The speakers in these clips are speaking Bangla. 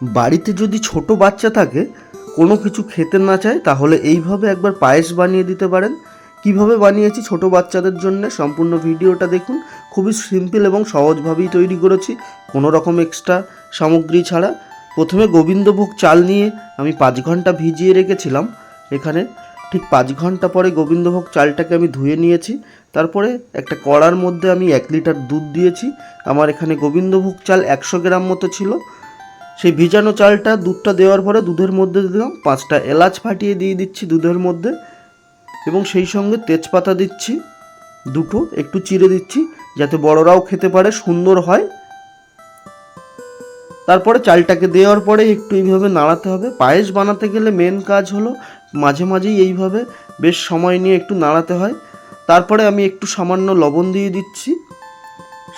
বাড়িতে যদি ছোট বাচ্চা থাকে, কোনো কিছু খেতে না চায়, তাহলে এইভাবে একবার পায়েস বানিয়ে দিতে পারেন। কীভাবে বানিয়েছি ছোট বাচ্চাদের জন্য, সম্পূর্ণ ভিডিওটা দেখুন। খুবই সিম্পল এবং সহজভাবেই তৈরি করেছি, কোনো রকম এক্সট্রা সামগ্রী ছাড়া। প্রথমে গোবিন্দভোগ চাল নিয়ে আমি পাঁচ ঘণ্টা ভিজিয়ে রেখেছিলাম। এখানে ঠিক পাঁচ ঘণ্টা পরে গোবিন্দভোগ চালটাকে আমি ধুয়ে নিয়েছি। তারপরে একটা কড়ার মধ্যে আমি এক লিটার দুধ দিয়েছি। আমার এখানে গোবিন্দভোগ চাল একশো গ্রাম মতো ছিল। সেই ভিজানো চালটা দুধটা দেওয়ার পরে দুধের মধ্যে দিলাম, পাঁচটা এলাচ ফাটিয়ে দিয়ে দিচ্ছি দুধের মধ্যে এবং সেই সঙ্গে তেজপাতা দিচ্ছি, দুটো একটু চিড়ে দিচ্ছি যাতে বড়রাও খেতে পারে, সুন্দর হয়। তারপরে চালটাকে দেওয়ার পরে একটু এইভাবে নাড়াতে হবে। পায়েস বানাতে গেলে মেন কাজ হলো মাঝে মাঝেই এইভাবে বেশ সময় নিয়ে একটু নাড়াতে হয়। তারপরে আমি একটু সামান্য লবণ দিয়ে দিচ্ছি,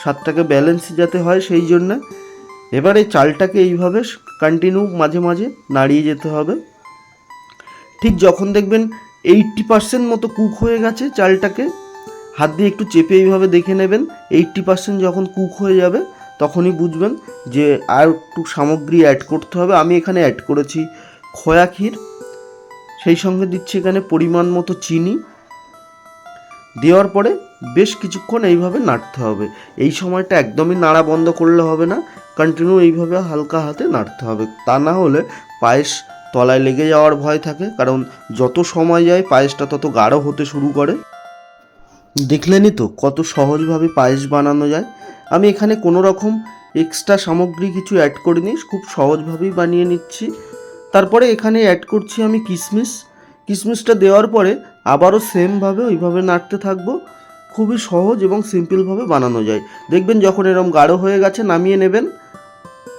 স্বাদটাকে ব্যালেন্স যাতে হয় সেই জন্য। এবারে চালটাকে এইভাবে কন্টিনিউ মাঝে মাঝে নাড়িয়ে যেতে হবে। ঠিক যখন দেখবেন এইট্টি পার্সেন্ট মতো কুক হয়ে গেছে চালটাকে, হাত দিয়ে একটু চেপে এইভাবে দেখে নেবেন এইট্টি পার্সেন্ট যখন কুক হয়ে যাবে, তখনই বুঝবেন যে আর একটু সামগ্রী অ্যাড করতে হবে। আমি এখানে অ্যাড করেছি খোয়া ক্ষীর, সেই সঙ্গে দিচ্ছি এখানে পরিমাণ মতো চিনি। দেওয়ার পরে বেশ কিছুক্ষণ এইভাবে নাড়তে হবে। এই সময়টা একদমই নাড়া বন্ধ করলে হবে না কন্টিনিউ এইভাবে হালকা হাতে নাড়তে হবে। তা না হলে পায়েস তলায় লেগে যাওয়ার ভয় থাকে, কারণ যত সময় যায় পায়েসটা তত গাঢ় হতে শুরু করে। দেখলেনই তো কত সহজভাবে পায়েস বানানো যায়। আমি এখানে কোনো রকম এক্সট্রা সামগ্রী কিছু অ্যাড করিনি, খুব সহজভাবেই বানিয়ে নিচ্ছি। তারপরে এখানে অ্যাড করছি আমি কিশমিশ কিশমিশটা দেওয়ার পরে আবারও সেমভাবে ওইভাবে নাড়তে থাকব। খুবই সহজ এবং সিম্পলভাবে বানানো যায়। দেখবেন যখন এরম গাঢ় হয়ে গেছে, নামিয়ে নেবেন।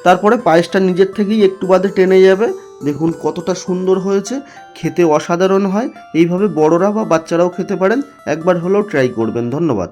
তারপরে পায়েসটা নিজের থেকেই একটু বাদে টেনে যাবে। দেখুন কতটা সুন্দর হয়েছে। খেতে অসাধারণ হয়। এইভাবে বড়রা বা বাচ্চারাও খেতে পারেন। একবার হলেও ট্রাই করবেন। ধন্যবাদ।